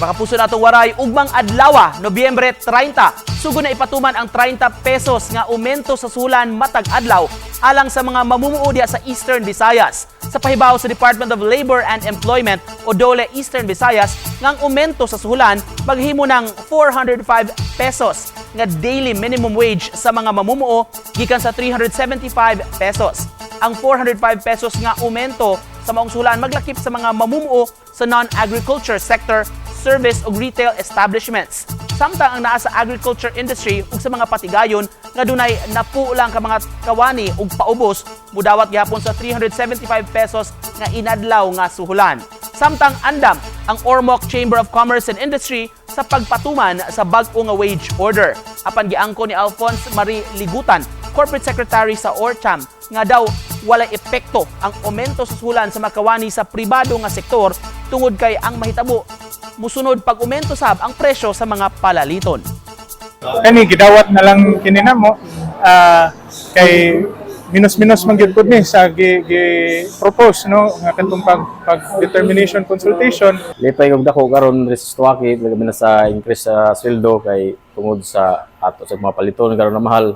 Baka puso natong waray ugmang adlaw, Nobyembre 30. Sugo na ipatuman ang 30 pesos nga aumento sa sulan matag adlaw alang sa mga mamumuo diha sa Eastern Visayas. Sa pahibaw sa Department of Labor and Employment o DOLE Eastern Visayas, nga ang aumento sa sulan maghimo ng 405 pesos nga daily minimum wage sa mga mamumuo gikan sa 375 pesos. Ang 405 pesos nga aumento sa maong sulan maglakip sa mga mamumuo sa non-agriculture sector, service ug retail establishments. Samtang ang naa sa agriculture industry ug sa mga patigayon nga dunay napu lang ka mga kawani ug paubos mudawat gyapon sa 375 pesos nga inadlaw nga suhulan. Samtang andam ang Ormoc Chamber of Commerce and Industry sa pagpatuman sa bag-o nga wage order. Apan giangko ni Alphonse Marie Ligutan, Corporate Secretary sa ORCHAM, nga daw walay epekto ang aumento sa sulan sa makawani sa pribado nga sektor tungod kay ang mahitabo musunod pag aumento sab ang presyo sa mga palaliton. kani gidawat na lang kini namo ah, kay minus-minus man gyud pud ni sa gi, gi propose no nga katong pag, pag determination consultation Lipay kog dako karon restuwaki labi na sa increase sa sweldo kay tungod sa ato sa mga paliton karon na mahal.